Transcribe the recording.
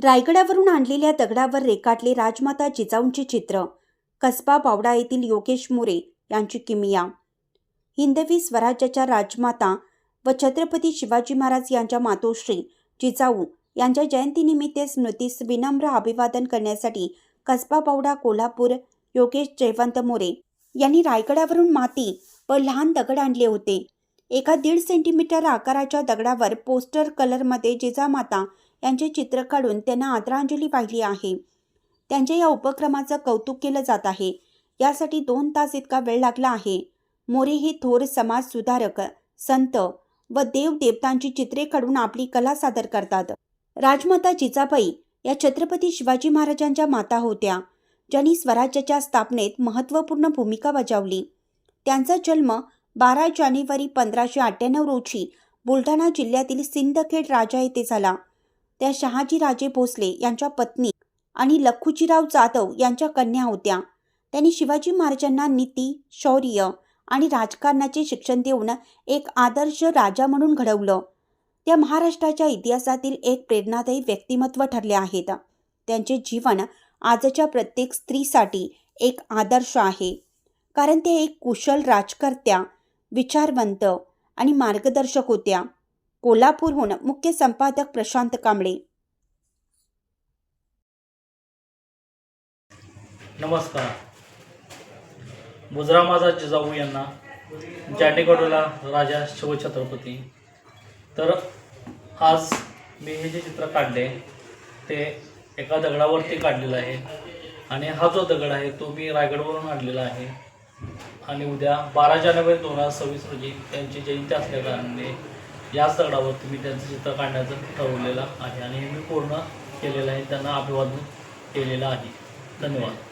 रायगडावरून आणलेल्या दगडावर रेखाटले राजमाता जिजाऊंचे चित्र. कसबा बावडा येथील योगेश मोरे यांची किमिया. हिंदवी स्वराज्याच्या राजमाता व छत्रपती शिवाजी महाराज यांच्या मातोश्री जिजाऊ यांच्या जयंतीनिमित्त स्मृतीस विनम्र अभिवादन करण्यासाठी कसबा बावडा कोल्हापूर योगेश जयवंत मोरे यांनी रायगडावरून माती व लहान दगड आणले होते. एका दीड सेंटीमीटर आकाराच्या दगडावर पोस्टर कलरमध्ये जिजामाता यांचे चित्र काढून त्यांना आदरांजली वाहिली आहे. त्यांच्या या उपक्रमाचं कौतुक केलं जात आहे. यासाठी दोन तास इतका वेळ लागला आहे. मोरे हे थोर समाज सुधारक संत व देव देवतांची चित्रे काढून आपली कला सादर करतात. राजमाता जिजाबाई या छत्रपती शिवाजी महाराजांच्या माता होत्या ज्यांनी स्वराज्याच्या स्थापनेत महत्त्वपूर्ण भूमिका बजावली. त्यांचा जन्म बारा जानेवारी पंधराशे अठ्ठ्याण्णव रोजी बुलढाणा जिल्ह्यातील सिंदखेड राजा येथे झाला. त्या शहाजीराजे भोसले यांच्या पत्नी आणि लखुजीराव जाधव यांच्या कन्या होत्या. त्यांनी शिवाजी महाराजांना नीती शौर्य आणि राजकारणाचे शिक्षण देऊन एक आदर्श राजा म्हणून घडवलं. त्या महाराष्ट्राच्या इतिहासातील एक प्रेरणादायी व्यक्तिमत्व ठरले आहेत. त्यांचे जीवन आजच्या प्रत्येक स्त्रीसाठी एक आदर्श आहे. कारण ते एक कुशल राजकर्त्या विचारवंत आणि मार्गदर्शक होत्या. कोल्हापूरहून मुख्य संपादक प्रशांत कांबळे. नमस्कार. मुजरा माझा जिजाऊ यांना जाटेकडोला राजा शिवछत्रपती. तर आज मी हे जे चित्र काढले ते एका दगडावरती काढलेलं आहे. आणि हा जो दगड आहे तो मी रायगडवरून आणलेला आहे. आणि उद्या बारा जानेवारी दोन हजार सव्वीस रोजी त्यांची जयंती असल्या कारणाने याच दगडावरती मी त्यांचं चित्र काढण्याचं ठरवलेलं आहे आणि हे मी पूर्ण केलेलं आहे त्यांना अभिवादन केलेलं आहे. धन्यवाद.